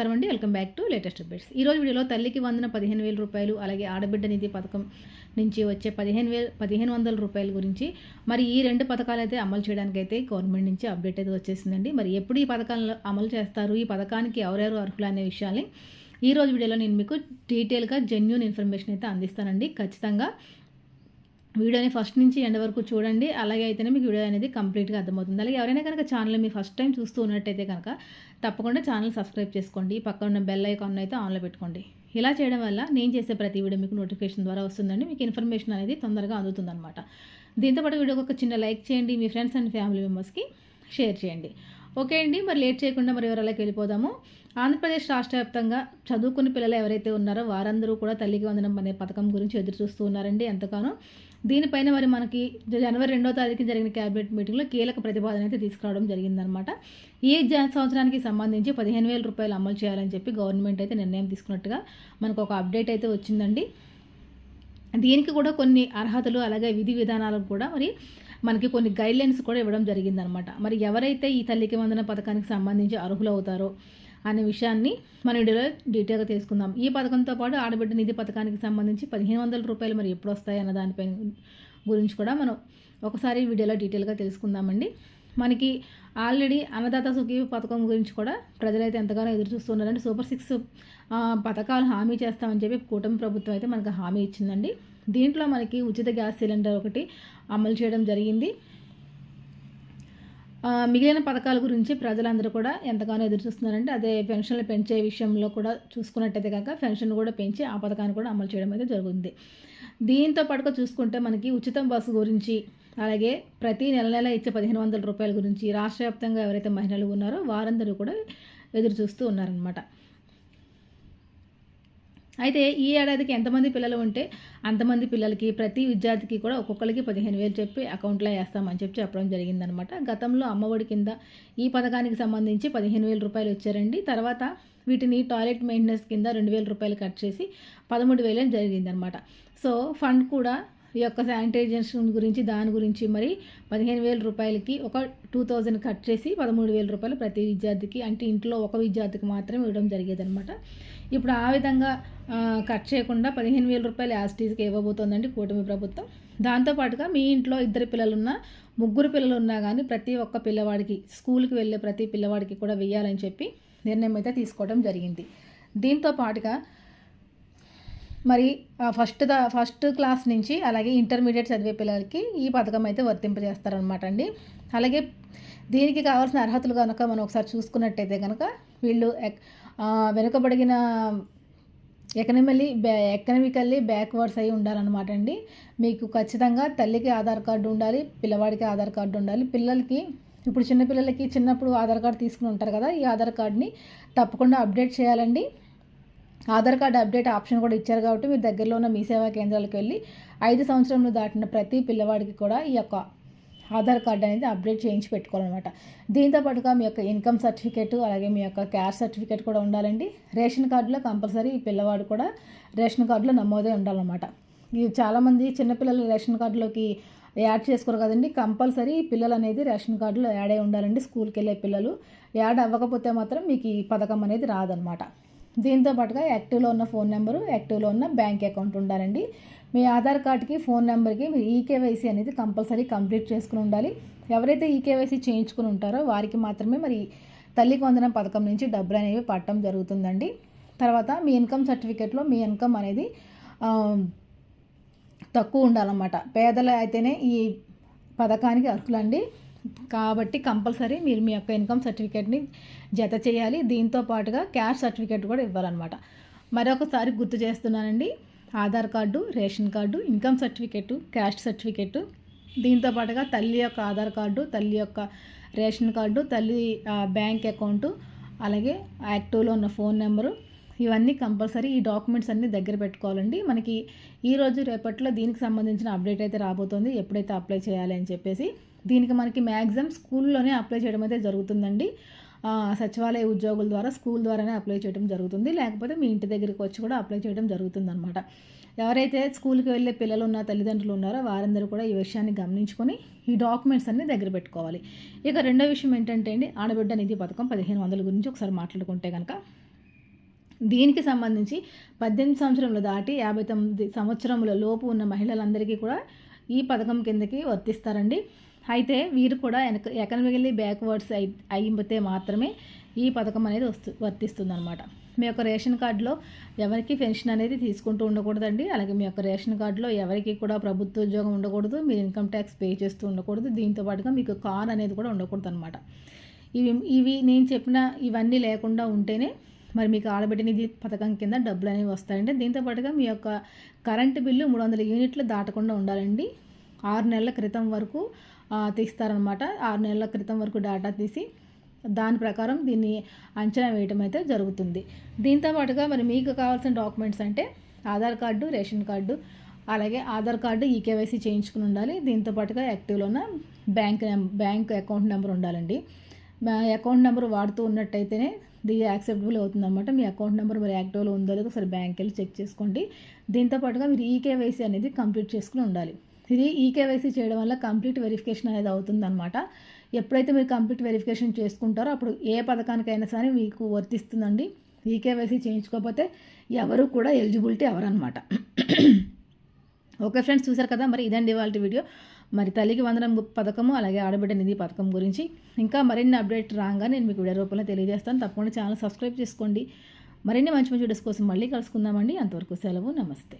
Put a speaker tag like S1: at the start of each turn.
S1: నమస్కారం అండి. Welcome back to latest updates. ఈ రోజు వీడియోలో తల్లికి వందన పదిహేను వేల రూపాయలు అలాగే ఆడబిడ్డ నిధి పథకం నుంచి వచ్చే పదిహేను వేల పదిహేను వందల రూపాయల గురించి మరి ఈ రెండు పథకాలు అయితే అమలు చేయడానికి అయితే గవర్నమెంట్ నుంచి అప్డేట్ అయితే వచ్చేసిందండి. మరి ఎప్పుడు ఈ పథకాలను అమలు చేస్తారు? ఈ పథకానికి ఎవరెవరు అర్హులు అనే విషయాన్ని ఈ రోజు వీడియోలో నేను మీకు డీటెయిల్గా జెన్యున్ ఇన్ఫర్మేషన్ అయితే అందిస్తానండి. ఖచ్చితంగా వీడియోని ఫస్ట్ నుంచి ఎండ్ వరకు చూడండి. అలాగే అయితేనే మీకు వీడియో అనేది కంప్లీట్గా అర్థమవుతుంది. అలాగే ఎవరైనా కనుక ఛానల్ మీ ఫస్ట్ టైం చూస్తూ ఉన్నట్టయితే కనుక తప్పకుండా ఛానల్ సబ్స్క్రైబ్ చేసుకోండి. పక్కన ఉన్న బెల్ ఐకాన్ అయితే ఆన్లో పెట్టుకోండి. ఇలా చేయడం వల్ల నేను చేసే ప్రతి వీడియో మీకు నోటిఫికేషన్ ద్వారా వస్తుందండి. మీకు ఇన్ఫర్మేషన్ అనేది తొందరగా అందుతుందన్నమాట. దీంతోపాటు వీడియోకి ఒక చిన్న లైక్ చేయండి. మీ ఫ్రెండ్స్ అండ్ ఫ్యామిలీ మెంబర్స్కి షేర్ చేయండి. ఓకే అండి. మరి లేట్ చేయకుండా మరి వివరాలకు వెళ్ళిపోదాము? ఆంధ్రప్రదేశ్ రాష్ట్ర వ్యాప్తంగా చదువుకున్న పిల్లలు ఎవరైతే ఉన్నారో వారందరూ కూడా తల్లికి వందనం అనే పథకం గురించి ఎదురు చూస్తూ ఉన్నారండి. ఎంతగానో దీనిపైన మరి మనకి జనవరి రెండో తారీఖు జరిగిన క్యాబినెట్ మీటింగ్లో కీలక ప్రతిపాదన అయితే తీసుకురావడం జరిగిందనమాట ఈ సంవత్సరానికి సంబంధించి పదిహేను వేల రూపాయలు అమలు చేయాలని చెప్పి గవర్నమెంట్ అయితే నిర్ణయం తీసుకున్నట్టుగా మనకు ఒక అప్డేట్ అయితే వచ్చిందండి. దీనికి కూడా కొన్ని అర్హతలు అలాగే విధి విధానాలకు కూడా మరి మనకి కొన్ని గైడ్లైన్స్ కూడా ఇవ్వడం జరిగిందనమాట మరి ఎవరైతే ఈ తల్లికి వందన పథకానికి సంబంధించి అర్హులు అవుతారో అనే విషయాన్ని మన వీడియోలో డీటెయిల్గా తెలుసుకుందాం. ఈ పథకంతో పాటు ఆడబిడ్డ నిధి పథకానికి సంబంధించి పదిహేను వందల రూపాయలు మరి ఎప్పుడు వస్తాయి అన్న దానిపై గురించి కూడా మనం ఒకసారి వీడియోలో డీటెయిల్గా తెలుసుకుందామండి. మనకి ఆల్రెడీ అన్నదాత సుఖీ పథకం గురించి కూడా ప్రజలైతే ఎంతగానో ఎదురు చూస్తున్నారండి. సూపర్ సిక్స్ పథకాలు హామీ చేస్తామని చెప్పి కూటమి ప్రభుత్వం అయితే మనకు హామీ ఇచ్చిందండి. దీంట్లో మనకి ఉచిత గ్యాస్ సిలిండర్ ఒకటి అమలు చేయడం జరిగింది. మిగిలిన పథకాల గురించి ప్రజలందరూ కూడా ఎంతగానో ఎదురు చూస్తున్నారంటే అదే పెన్షన్లు పెంచే విషయంలో కూడా చూసుకున్నట్టయితే కనుక పెన్షన్ కూడా పెంచి ఆ పథకాన్ని కూడా అమలు చేయడం అయితే జరుగుతుంది. దీంతో పాటుగా చూసుకుంటే మనకి ఉచితం బస్సు గురించి అలాగే ప్రతి నెల నెల ఇచ్చే పదిహేను వందల రూపాయల గురించి రాష్ట్ర వ్యాప్తంగా ఎవరైతే మహిళలు ఉన్నారో వారందరూ కూడా ఎదురు చూస్తూ ఉన్నారనమాట అయితే ఈ ఏడాదికి ఎంతమంది పిల్లలు ఉంటే అంతమంది పిల్లలకి ప్రతి విద్యార్థికి కూడా ఒక్కొక్కరికి పదిహేను వేలు చెప్పి అకౌంట్లో వేస్తామని చెప్పి చెప్పడం జరిగిందనమాట. గతంలో అమ్మఒడి కింద ఈ పథకానికి సంబంధించి పదిహేను వేల రూపాయలు వచ్చారండి. తర్వాత వీటిని టాయిలెట్ మెయింటెనెన్స్ కింద రెండు వేల రూపాయలు కట్ చేసి పదమూడు వేలు జరిగిందనమాట. సో ఫండ్ కూడా ఈ యొక్క శానిటైజేషన్ గురించి దాని గురించి మరి పదిహేను వేల రూపాయలకి ఒక టూ థౌజండ్ కట్ చేసి పదమూడు వేల రూపాయలు ప్రతి విద్యార్థికి అంటే ఇంట్లో ఒక విద్యార్థికి మాత్రమే ఇవ్వడం జరిగేదనమాట. ఇప్పుడు ఆ విధంగా కట్ చేయకుండా పదిహేను వేల రూపాయలు యాస్టీస్కి ఇవ్వబోతోందండి కూటమి ప్రభుత్వం. దాంతోపాటుగా మీ ఇంట్లో ఇద్దరు పిల్లలున్నా ముగ్గురు పిల్లలు ఉన్నా కానీ ప్రతి ఒక్క పిల్లవాడికి స్కూల్కి వెళ్ళే ప్రతి పిల్లవాడికి కూడా వెయ్యాలని చెప్పి నిర్ణయం అయితే తీసుకోవడం జరిగింది. దీంతో పాటుగా మరి ఆ, ఫస్ట్ ద ఫస్ట్ క్లాస్ నుంచి అలాగే ఇంటర్మీడియట్ చదివే పిల్లలకి ఈ పథకం అయితే వర్తింపజేస్తారనమాట అండి అలాగే దీనికి కావాల్సిన అర్హతలు కనుక మనం ఒకసారి చూసుకున్నట్టయితే కనుక వీళ్ళు ఎక్- వెనుకబడిన ఎకనమల్లీ బ్యా ఎకనమికల్లీ బ్యాక్వర్డ్స్ అయి ఉండాలన్నమాట అండి. మీకు ఖచ్చితంగా తల్లికి ఆధార్ కార్డు ఉండాలి పిల్లవాడికి ఆధార్ కార్డు ఉండాలి. పిల్లలకి ఇప్పుడు చిన్నపిల్లలకి చిన్నప్పుడు ఆధార్ కార్డు తీసుకుని ఉంటారు కదా ఈ ఆధార్ కార్డుని తప్పకుండా అప్డేట్ చేయాలండి. ఆధార్ కార్డు అప్డేట్ ఆప్షన్ కూడా ఇచ్చారు కాబట్టి మీరు దగ్గరలో ఉన్న మీ సేవా కేంద్రాలకు వెళ్ళి ఐదు సంవత్సరంలో దాటిన ప్రతి పిల్లవాడికి కూడా ఈ యొక్క ఆధార్ కార్డు అనేది అప్డేట్ చేయించి పెట్టుకోవాలన్నమాట. దీంతో పాటుగా మీ యొక్క ఇన్కమ్ సర్టిఫికేట్ అలాగే మీ యొక్క క్యాస్ట్ సర్టిఫికేట్ కూడా ఉండాలండి. రేషన్ కార్డులో కంపల్సరీ ఈ పిల్లవాడు కూడా రేషన్ కార్డులో నమోదై ఉండాలన్నమాట. ఇది చాలామంది చిన్నపిల్లలు రేషన్ కార్డులోకి యాడ్ చేసుకోరు కదండి. కంపల్సరీ పిల్లలు అనేది రేషన్ కార్డులో యాడ్ అయి ఉండాలండి. స్కూల్కి వెళ్ళే పిల్లలు యాడ్ అవ్వకపోతే మాత్రం మీకు ఈ పథకం అనేది రాదనమాట దీంతో పాటుగా యాక్టివ్లో ఉన్న ఫోన్ నెంబరు యాక్టివ్లో ఉన్న బ్యాంక్ అకౌంట్ ఉండాలండి. మీ ఆధార్ కార్డ్కి ఫోన్ నెంబర్కి మీరు ఈకేవైసీ అనేది కంపల్సరీ కంప్లీట్ చేసుకుని ఉండాలి. ఎవరైతే ఈకేవైసీ చేయించుకుని ఉంటారో వారికి మాత్రమే మరి తల్లి వందనం పథకం నుంచి డబ్బులు అనేవి పట్టడం జరుగుతుందండి. తర్వాత మీ ఇన్కమ్ సర్టిఫికేట్లో మీ ఇన్కమ్ అనేది తక్కువ ఉండాలన్నమాట. పేదలు అయితేనే ఈ పథకానికి అర్హులండి. కాబట్టి కంపల్సరీ మీరు మీ యొక్క ఇన్కమ్ సర్టిఫికేట్ని జత చేయాలి. దీంతో పాటుగా క్యాష్ సర్టిఫికేట్ కూడా ఇవ్వాలన్నమాట. మరొకసారి గుర్తు చేస్తున్నానండి. Aadhaar card ration card income certificate caste certificate. దీంతో పాటుగా తల్లి యొక్క ఆధార్ కార్డు తల్లి యొక్క రేషన్ కార్డు తల్లి బ్యాంక్ అకౌంటు అలాగే యాక్టివ్లో ఉన్న ఫోన్ నెంబరు. ఇవన్నీ కంపల్సరీ ఈ డాక్యుమెంట్స్ అన్నీ దగ్గర పెట్టుకోవాలండి. మనకి ఈ రోజు రేపట్లో దీనికి సంబంధించిన అప్డేట్ అయితే రాబోతుంది. ఎప్పుడైతే అప్లై చేయాలి అని చెప్పేసి దీనికి మనకి మ్యాక్సిమం స్కూల్లోనే అప్లై చేయడం అయితే జరుగుతుందండి. సచివాలయ ఉద్యోగుల ద్వారా స్కూల్ ద్వారానే అప్లై చేయడం జరుగుతుంది. లేకపోతే మీ ఇంటి దగ్గరికి వచ్చి కూడా అప్లై చేయడం జరుగుతుంది అనమాట ఎవరైతే స్కూల్కి వెళ్ళే పిల్లలు ఉన్న తల్లిదండ్రులు ఉన్నారో వారందరూ కూడా ఈ విషయాన్ని గమనించుకొని ఈ డాక్యుమెంట్స్ అన్ని దగ్గర పెట్టుకోవాలి. ఇక రెండో విషయం ఏంటంటే అండి ఆడబిడ్డ నిధి పథకం పదిహేను వందల గురించి ఒకసారి మాట్లాడుకుంటే కనుక దీనికి సంబంధించి పద్దెనిమిది సంవత్సరంలో దాటి యాభై తొమ్మిది సంవత్సరముల లోపు ఉన్న మహిళలందరికీ కూడా ఈ పథకం కిందకి వర్తిస్తారండి. అయితే వీరు కూడా ఎనక ఎకనమికల్లీ బ్యాక్వర్డ్స్ అయి అయిపోతే మాత్రమే ఈ పథకం అనేది వస్తు వర్తిస్తుంది అనమాట మీ యొక్క రేషన్ కార్డులో ఎవరికి పెన్షన్ అనేది తీసుకుంటూ ఉండకూడదండి. అలాగే మీ యొక్క రేషన్ కార్డులో ఎవరికి కూడా ప్రభుత్వ ఉద్యోగం ఉండకూడదు. మీరు ఇన్కమ్ ట్యాక్స్ పే చేస్తూ ఉండకూడదు. దీంతో పాటుగా మీకు కార్ అనేది కూడా ఉండకూడదు అనమాట ఇవి ఇవి నేను చెప్పిన ఇవన్నీ లేకుండా ఉంటేనే మరి మీకు ఆడబిడ్డ నిధి పథకం కింద డబ్బులు అనేవి వస్తాయండి. దీంతో పాటుగా మీ యొక్క కరెంటు బిల్లు మూడు వందల యూనిట్లు దాటకుండా ఉండాలండి. ఆరు నెలల క్రితం వరకు తీస్తారనమాట ఆరు నెలల క్రితం వరకు డేటా తీసి దాని ప్రకారం దీన్ని అంచనా వేయటం అయితే జరుగుతుంది. దీంతో పాటుగా మరి మీకు కావాల్సిన డాక్యుమెంట్స్ అంటే ఆధార్ కార్డు రేషన్ కార్డు అలాగే ఆధార్ కార్డు ఈకేవైసీ చేయించుకుని ఉండాలి. దీంతో పాటుగా యాక్టివ్లో ఉన్న బ్యాంక్ బ్యాంక్ అకౌంట్ నెంబర్ ఉండాలండి. అకౌంట్ నెంబర్ వాడుతూ ఉన్నట్టయితేనే ఇది యాక్సెప్టబుల్ అవుతుందన్నమాట. మీ అకౌంట్ నెంబర్ మరి యాక్టివ్లో ఉందో లేదో ఒకసారి బ్యాంక్ వెళ్ళి చెక్ చేసుకోండి. దీంతో పాటుగా మీరు ఈకేవైసీ అనేది కంప్లీట్ చేసుకుని ఉండాలి. ఇది ఈకేవైసీ చేయడం వల్ల కంప్లీట్ వెరిఫికేషన్ అనేది అవుతుందన్నమాట. ఎప్పుడైతే మీరు కంప్లీట్ వెరిఫికేషన్ చేసుకుంటారో అప్పుడు ఏ పథకానికైనా సరే మీకు వర్తిస్తుందండి. ఈకేవైసీ చేయించుకోకపోతే ఎవరు కూడా ఎలిజిబిలిటీ ఎవరన్నమాట. ఓకే ఫ్రెండ్స్ చూసారు కదా మరి ఇదండి వాళ్ళ వీడియో. మరి తల్లికి వందనం పథకము అలాగే ఆడబిడ్డ నిధి పథకం గురించి ఇంకా మరిన్ని అప్డేట్ రాగా నేను మీకు వీడియో రూపంలో తెలియజేస్తాను. తప్పకుండా ఛానల్ సబ్స్క్రైబ్ చేసుకోండి. మరిన్ని మంచి మంచి వీడియోస్ కోసం మళ్ళీ కలుసుకుందామండి. అంతవరకు సెలవు నమస్తే.